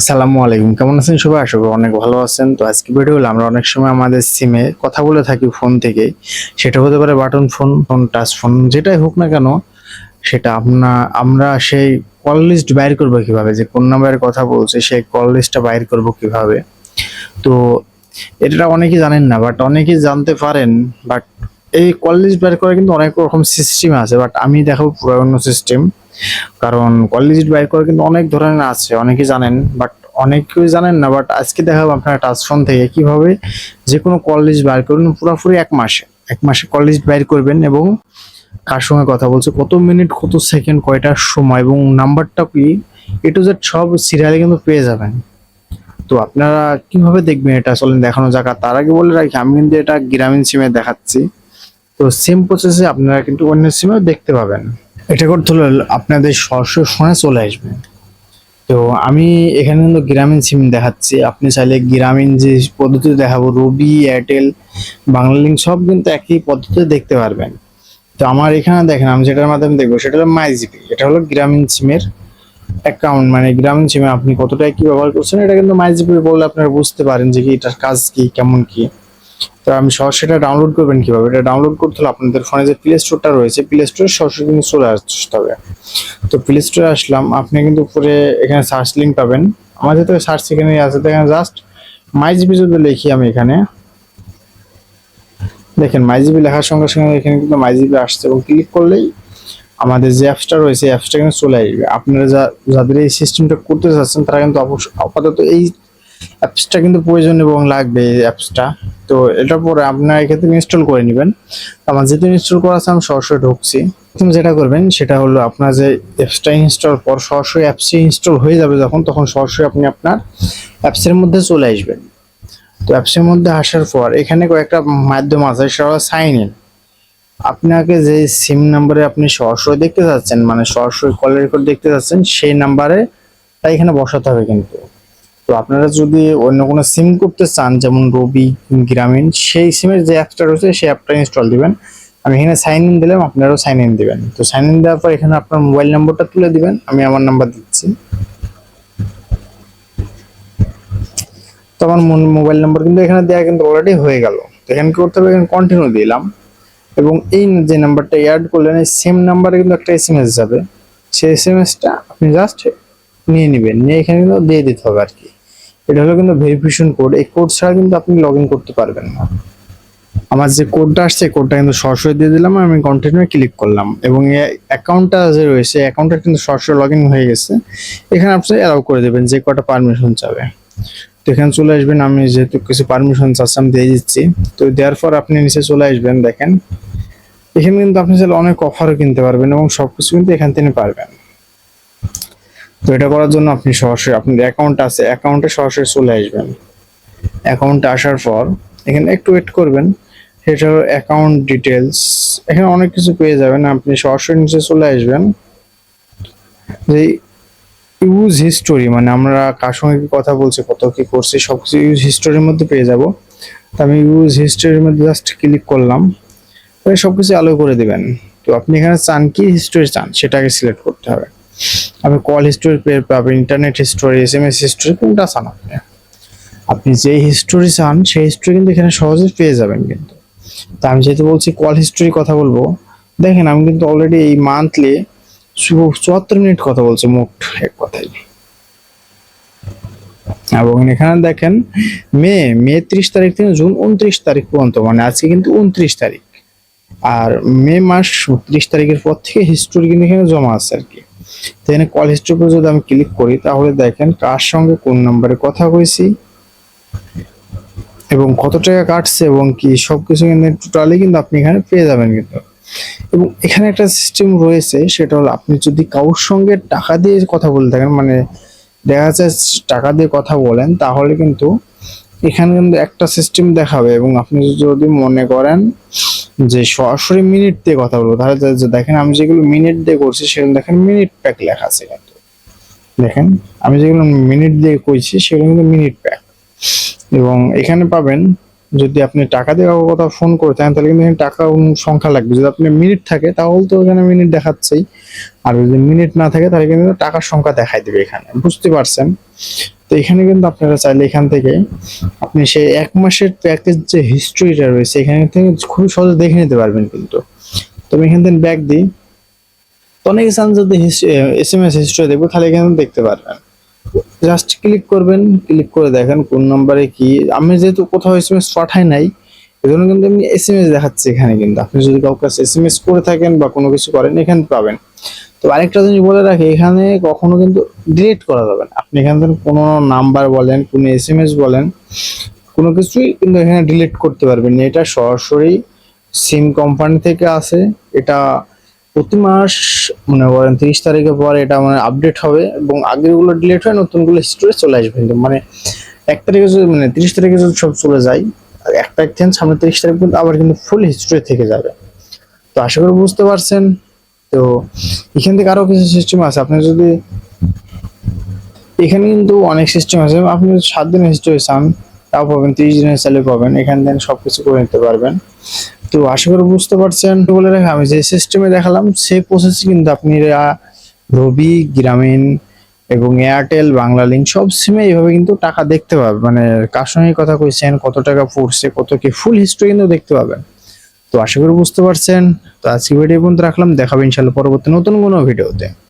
আসসালামু আলাইকুম। কেমন আছেন সবাই? আশা করি অনেক ভালো আছেন। তো আজকে ভিডিও হলো, আমরা অনেক সময় আমাদের সিমে কথা বলে থাকি ফোন থেকে। সেটা হতে পারে button phone phone touch phone যেটাই হোক না কেন, সেটা আপনা, আমরা সেই কল লিস্ট বাইর করব কীভাবে? যে কোন নাম্বারের কথা বলছে, সেই কল লিস্টটা বাইর করব কীভাবে? তো এটা অনেকেই জানেন না বাট অনেকেই জানতে পারেন বাট এই কল বাইর করা কিন্তু অনেক রকম সিস্টেম আছে বাট আমি দেখাবো পুরো সিস্টেম কারণ কল বাইর করা কিন্তু অনেক ধরনের আছে, অনেকেই জানেন বাট অনেকেই জানেন না বাট আজকে দেখাবো আপনার টাচ ফোন থেকে কীভাবে যে কোনো কল লিস্ট বাইর করবেন পুরোপুরি এক মাসে। এক মাসে কল বাইর করবেন এবং কার সঙ্গে কথা বলছে, কত মিনিট, কত সেকেন্ড কয়টার সময়, এবং নাম্বারটা কি এ টু জেড সব সিরিয়ালে কিন্তু পেয়ে যাবেন। তো আপনারা কীভাবে দেখবেন এটা? চলেন দেখানো যাক তার আগে বলে রাখি, আমি কিন্তু এটা গ্রামীণ সিমে দেখাচ্ছি। তো সেম প্রসেসে আপনারা কিন্তু অন্য সিমেও দেখতে পাবেন। এটা করতে হলে আপনাদের সরাসরি ফোনে চলে আসবে। তো আমি এখানে কিন্তু গ্রামীণ সিম দেখাচ্ছি। আপনি চাইলে গ্রামীণ যে পদ্ধতি দেখাবো রবি এয়ারটেল বাংলা লিঙ্ক সব কিন্তু একই পদ্ধতিতে দেখতে পারবেন। তো আমার এখানে দেখেন, আমি যেটার মাধ্যমে দেখব, সেটা হলো মাইজিপি এটা হলো গ্রামীণ সিমের অ্যাকাউন্ট মানে গ্রামীণ সিমে আপনি কতটা কি ব্যবহার করছেন, এটা কিন্তু মাইজিপি বললে আপনারা বুঝতে পারেন যে কি, এটার কাজ কি, কেমন কি। তো আমি সরাসরি এটা ডাউনলোড করবেন কীভাবে? এটা ডাউনলোড করতে হলে আপনাদের ফোনে যে প্লে স্টোরটা রয়েছে প্লে স্টোরে সরাসরি কিন্তু চলে আসতে হবে। তো প্লে স্টোরে আসলাম, আপনি কিন্তু উপরে এখানে সার্চ লিঙ্ক পাবেন। আমার যেহেতু সার্চ এখানে আছে দেখেন জাস্ট মাই জিবি যদি লিখি আমি এখানে, দেখেন মাই জিবি লেখার সঙ্গে সঙ্গে এখানে কিন্তু মাই জিবি আসছে এবং ক্লিক করলেই আমাদের যে অ্যাপসটা রয়েছে অ্যাপসটা কিন্তু চলে আসবে। আপনারা যা, যাদের এই সিস্টেমটা করতে চাচ্ছেন, তারা কিন্তু অবশ্য আপাতত এই অ্যাপসটা কিন্তু প্রয়োজন এবং লাগবে এই অ্যাপসটা তো এটার পরে আপনারা এক্ষেত্রে ইনস্টল করে নেবেন। আমার যেহেতু ইনস্টল করা আছে, আমি সরাসরি ঢুকছি। প্রথম যেটা করবেন, সেটা হলো আপনার যে অ্যাপসটা ইনস্টল পর সরাসরি অ্যাপসে ইনস্টল হয়ে যাবে যখন, তখন সরাসরি আপনি আপনার অ্যাপসের মধ্যে চলে আসবেন। তো অ্যাপসের মধ্যে আসার পর, এখানে কয়েকটা মাধ্যম আছে, সেটা হলো সাইন ইন আপনাকে যে সিম নাম্বারে আপনি সরাসরি দেখতে চাচ্ছেন মানে সরাসরি কল রেকর্ড দেখতে চাচ্ছেন সেই নাম্বারে তাই এখানে বসাতে হবে কিন্তু। তো আপনারা যদি অন্য কোনো সিম করতে চান, যেমন রবি গ্রামীণ সেই সিমের যে অ্যাপটা রয়েছে, সেই অ্যাপটা ইনস্টল দিবেন। আমি এখানে সাইন ইন দিলাম, আপনারাও সাইন ইন দিবেন। তো সাইন ইন দেওয়ার পর এখানে আপনার মোবাইল নাম্বারটা তুলে দিবেন। আমি আমার নাম্বার দিচ্ছি। তো আমার মোবাইল নাম্বার কিন্তু এখানে দেওয়া কিন্তু অলরেডি হয়ে গেল। তো এখানে করতে হবে? এখানে কন্টিনিউ দিলাম। এবং এই যে নাম্বারটা অ্যাড করলেন, এই সেম নাম্বারে কিন্তু একটা এসএমএস যাবে। সেই এসএমএসটা আপনি জাস্ট নিয়ে নেবেন। নিয়ে এখানে কিন্তু দিয়ে দিতে হবে আর কি। এটা হলো কিন্তু ভেরিফিকেশন কোড এই কোড ছাড়া কিন্তু আপনি লগ করতে পারবেন না। আমার যে কোডটা আসছে কোডটা কিন্তু সরাসরি দিয়ে দিলাম, আমি কন্টিনিউ ক্লিক করলাম এবং অ্যাকাউন্টটা যে রয়েছে অ্যাকাউন্টটা কিন্তু সরাসরি লগ হয়ে গেছে। এখানে আপনি অ্যালাউ করে দেবেন, যে কটা পারমিশন চাবে। তো এখানে চলে আসবেন, আমি যেহেতু কিছু পারমিশন চাচ্ছি আমি দিয়ে দিচ্ছি। তো দেওয়ার পর আপনি নিচে চলে আসবেন, দেখেন। এখানে কিন্তু আপনি চাইলে অনেক অফারও কিনতে পারবেন এবং সবকিছু কিন্তু এখান থেকে পারবেন। তো এটা করার জন্য আপনি সরাসরি আপনার অ্যাকাউন্ট আছে অ্যাকাউন্টে সরাসরি চলে আসবেন। অ্যাকাউন্টে আসার পর, এখানে একটু ওয়েট করবেন। সেটা হলো অ্যাকাউন্ট ডিটেলস এখানে অনেক কিছু পেয়ে যাবেন। আপনি সরাসরি নিচে চলে আসবেন। যে ইউজ হিস্টোরি মানে আমরা কার সঙ্গে কথা বলছি, কত কি করছি, সবকিছু ইউজ হিস্টোরির মধ্যে পেয়ে যাব। তো আমি ইউজ হিস্টোরির মধ্যে জাস্ট ক্লিক করলাম। তাহলে সবকিছু আলো করে দেবেন। তো আপনি এখানে চান কি হিস্টোরি চান সেটাকে সিলেক্ট করতে হবে। আপনি কল হিস্টোরি পাবেন internet history S M S history কোনটা চান আপনি? আপনি যে হিস্টোরি চান, সেই হিস্টোরি কিন্তু এখানে সহজে পেয়ে যাবেন কিন্তু। তা আমি যেহেতু বলছি কল হিস্টোরি কথা বলব, দেখেন আমি কিন্তু অলরেডি এই মান্থলি চুয়াত্তর মিনিট কথা বলছি মোট এক কথায়। এবং এখানে দেখেন, মে মে ত্রিশ তারিখ থেকে জুন উনত্রিশ তারিখ পর্যন্ত মানে আজকে কিন্তু উনত্রিশ তারিখ। আর মে মাস ত্রিশ তারিখের পর থেকে হিস্টোরি কিন্তু এখানে জমা আছে আর কি। তো এখানে কল হিস্টোরি উপর যদি আমি ক্লিক করি, তাহলে দেখেন কার সঙ্গে কোন নাম্বারে কথা কইছি এবং কত টাকা কাটছে এবং কি সবকিছু কিন্তু টোটালি কিন্তু আপনি এখানে পেয়ে যাবেন কিন্তু। এবং এখানে একটা সিস্টেম রয়েছে, সেটা হলো আপনি যদি কারোর সঙ্গে টাকা দিয়ে কথা বলে থাকেন মানে দেখা যাচ্ছে টাকা দিয়ে কথা বলেন, তাহলে কিন্তু এখানে কিন্তু একটা সিস্টেম দেখাবে এবং আপনি যদি মনে করেন যে সরাসরি মিনিট দিয়ে কথা বলব, তাহলে দেখেন আমি যেগুলো মিনিট দিয়ে করছি সেগুলো দেখেন মিনিট প্যাক লেখা আছে কিন্তু। দেখেন, আমি যেগুলো মিনিট দিয়ে কইছি সেগুলো কিন্তু মিনিট প্যাক এবং এখানে পাবেন, যদি আপনি টাকা দিয়ে কাউকে কোথাও ফোন করে থাকেন, তাহলে কিন্তু টাকা সংখ্যা লাগবে। যদি আপনি মিনিট থাকে, তাহলে তো এখানে মিনিট দেখাচ্ছেই। আর যদি মিনিট না থাকে, তাহলে কিন্তু টাকার সংখ্যা দেখাই দিবে এখানে। বুঝতে পারছেন? তো এখানে কিন্তু আপনারা চাইলে এখান থেকে আপনি সেই এক মাসের প্যাকেজ যে হিস্ট্রিটা রয়েছে, এখানে থেকে খুবই সহজে দেখে নিতে পারবেন কিন্তু। তো আমি এখান থেকে ব্যাক দিই। তো অনেকে চান যদি এস এম এস হিস্ট্রি দেখব, তাহলে এখানে দেখতে পারবেন। জাস্ট ক্লিক করবেন ক্লিক করে দেখেন কোন নম্বরে কি। আমি যেহেতু কোথাও এস এম এস পাঠাই নাই, এজন্য কিন্তু এমনি এস এম এস দেখাচ্ছে এখানে কিন্তু। আপনি যদি কাউকে এস এম এস করে থাকেন বা কোনো কিছু করেন, এখানে পাবেন। তো আরেকটা জিনিস বলে রাখি, এখানে কখনো কিন্তু ডিলিট করা যাবে না। আপনি এখান থেকে কোনো নাম্বার বলেন, কোনো এস এম এস বলেন, কোনো কিছুই কিন্তু এখানে ডিলিট করতে পারবেন না। এটা সরাসরি সিম কোম্পানি থেকে আসে। এটা প্রতি মাস, মনে করেন তিরিশ তারিখের পর এটা মানে আপডেট হবে এবং আগেরগুলো ডিলিট হয়, নতুনগুলো স্টোরে চলে আসবে কিন্তু। মানে এক তারিখে যদি মানে তিরিশ তারিখে যদি সব চলে যায়, এক তারিখ থেকে সামনে তিরিশ তারিখ পর্যন্ত আবার কিন্তু ফুল হিস্ট্রি থেকে যাবে। তো আশা করি বুঝতে পারছেন। তো এখান থেকে আরও কিছু সিস্টেম আছে। আপনি যদি এখানে কিন্তু অনেক সিস্টেম আছে। আপনি সাত দিনের হিস্ট্রি চান, তাও পাবেন, তিরিশ দিনের স্যালারি পাবেন। এখান থেকে সবকিছু করে নিতে পারবেন। তো আশা করি বুঝতে পারছেন। বলে রাখা, আমি যে সিস্টেমে দেখালাম, সেই প্রসেসে কিন্তু আপনি রবি, গ্রামীণ এবং এয়ারটেল বাংলা লিঙ্ক সব সিমে এইভাবে কিন্তু টাকা দেখতে পাবেন। মানে কার সঙ্গে কথা কইছেন, কত টাকা পড়ছে, কত কি ফুল হিস্ট্রি কিন্তু দেখতে পাবেন। তো আশা করি বুঝতে পারছেন। তো আজকে ভিডিও পর্যন্ত রাখলাম। দেখাবো ইনশাল্লাহ পরবর্তী নতুন কোনো ভিডিওতে।